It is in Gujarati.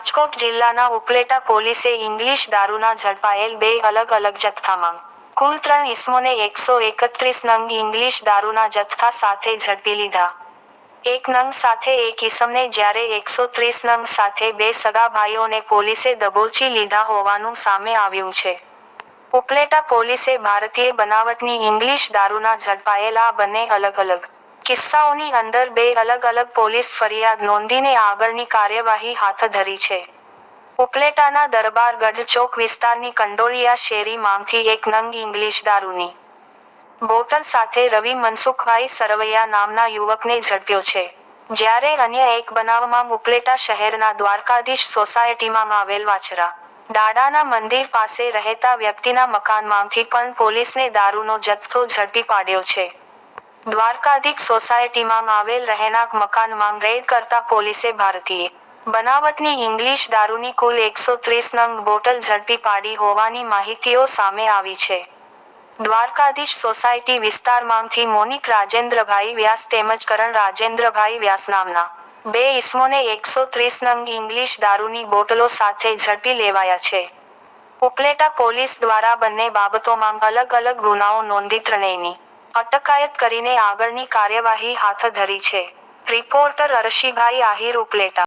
રાજકોટ જિલ્લાના ઉપલેટા પોલીસે ઇંગ્લિશ દારૂના ઝડપાયેલ બે અલગ અલગ જથ્થામાં કુલ ત્રણ ઇસમોને એકસો એકત્રીસ નંગ ઇંગ્લિશ દારૂના જથ્થા સાથે ઝડપી લીધા. એક નંગ સાથે એક ઇસમને જ્યારે એકસો ત્રીસ નંગ સાથે બે સગા ભાઈઓને પોલીસે દબોચી લીધા હોવાનું સામે આવ્યું છે. ઉપલેટા પોલીસે ભારતીય બનાવટની ઇંગ્લિશ દારૂના ઝડપાયેલ બંને અલગ અલગ કિસ્સાઓની અંદર બે અલગ અલગ પોલીસ ફરિયાદ નોંધીને આગળની કાર્યવાહી હાથ ધરી છે. ઉપલેટાના દરબારગઢ ચોક વિસ્તારની કંડોળિયા શેરી માંથી એક નંગ ઇંગ્લિશ દારૂની બોટલ સાથે રવિ મનસુખભાઈ સરવૈયા નામના યુવકને ઝડપ્યો છે. જ્યારે અન્ય એક બનાવમાં ઉપલેટા શહેરના દ્વારકાધીશ સોસાયટીમાં આવેલ વાછરા દાડાના મંદિર પાસે રહેતા વ્યક્તિના મકાનમાંથી પણ પોલીસને દારૂનો જથ્થો ઝડપી પાડ્યો છે. દ્વારકાધીશ સોસાયટીમાં આવેલ રહેણાંક મકાનમાં રેડ કરતા પોલીસે ભારતીય બનાવટની ઇંગ્લિશ દારૂની કુલ એકસો ત્રીસ નંગ બોટલ ઝડપી પાડી હોવાની માહિતીઓ સામે આવી છે. દ્વારકાધીશ સોસાયટી વિસ્તારમાંથી મોનિક રાજેન્દ્રભાઈ વ્યાસ તેમજ કરણ રાજેન્દ્રભાઈ વ્યાસ નામના બે ઇસમોને એકસો ત્રીસ નંગ ઇંગ્લિશ દારૂની બોટલો સાથે ઝડપી લેવાયા છે. ઉપલેટા પોલીસ દ્વારા બંને બાબતોમાં અલગ અલગ ગુનાઓ નોંધી ત્રણેયની અટકાયત કરીને આગળની કાર્યવાહી હાથ ધરી છે. રિપોર્ટર અરશીભાઈ આહિર ઉપલેટા.